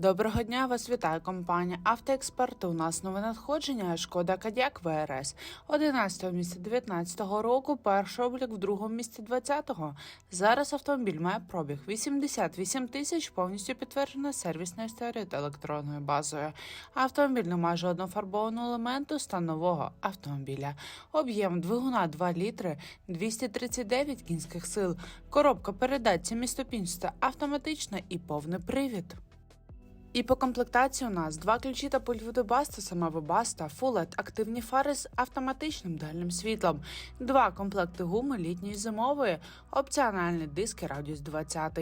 Доброго дня, вас вітає компанія Автоексперт. У нас нове надходження Шкода Кадяк ВРС 11 місця 19 року, перший облік в другому місці 20-го. Зараз автомобіль має пробіг 88 тисяч, повністю підтверджена сервісною історією та електронною базою. Автомобіль не має жодного фарбованого елементу стан нового автомобіля. Об'єм двигуна 2 літри, 239 кінських сил. Коробка передач сіміступінчата автоматична і повний привід. І по комплектації у нас два ключі та пульт Webaста, сама Full LED, активні фари з автоматичним дальним світлом, два комплекти гуми літньої зимової, опціональні диски Радіус 20.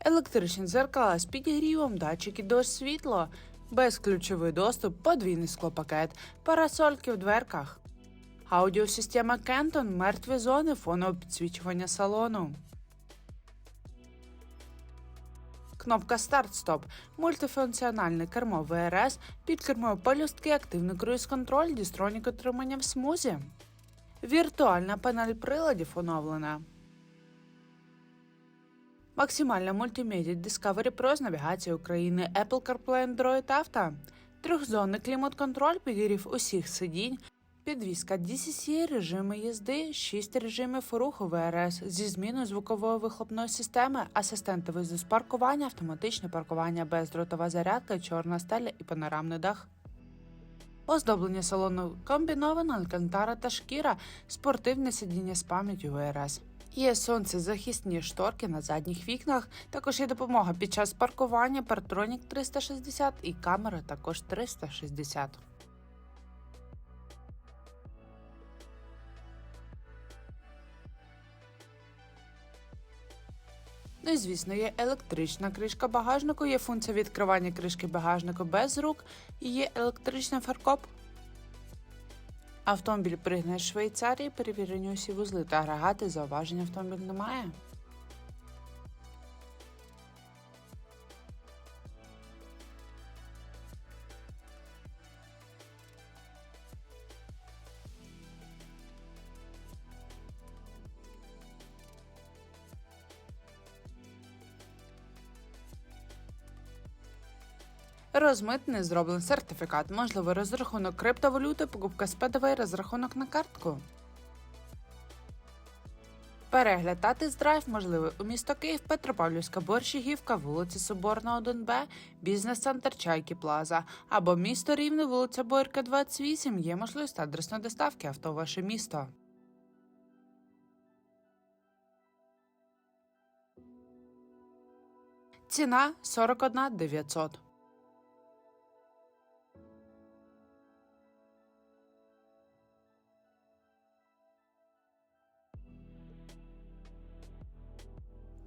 Електричні дзеркала з підігрівом, датчики дощ світло, безключовий доступ, подвійний склопакет, парасольки в дверках, аудіосистема Кентон, мертві зони, фонове підсвічування салону. Кнопка старт-стоп, мультифункціональне кермо ВРС, під кермою полюстки, активний круїз-контроль, дістронік отримання в смузі. Віртуальна панель приладів оновлена. Максимальна мультимедіа Discovery Pro з навігацією України, Apple CarPlay Android Auto, трьохзонний клімат-контроль, підігрів усіх сидінь, Підвізка DCC, режими їзди, 6 режимів руху ВРС зі зміною звукової вихлопної системи, асистенти виїзду з паркування, автоматичне паркування, бездротова зарядка, чорна стеля і панорамний дах. Оздоблення салону комбіновано, алькантара та шкіра, спортивне сидіння з пам'яттю ВРС. Є сонцезахисні шторки на задніх вікнах, також є допомога під час паркування, Partronix 360 і камера також 360. Ну і звісно, є електрична кришка багажнику, є функція відкривання кришки багажнику без рук і є електричний фаркоп. Автомобіль пригне з Швейцарії, перевірені усі вузли та агрегати, зауважень автомобіль немає. Розмитний зроблений сертифікат, можливий розрахунок криптовалюти, покупка з ПДВ, розрахунок на картку. Перегляд та тест-драйв можливий у місто Київ, Петропавлівська Борщагівка, вулиця Соборна, 1Б, бізнес-центр Чайки Плаза або місто Рівне, вулиця Бойка, 28. Є можливість адресної доставки авто в ваше місто. Ціна 41 900.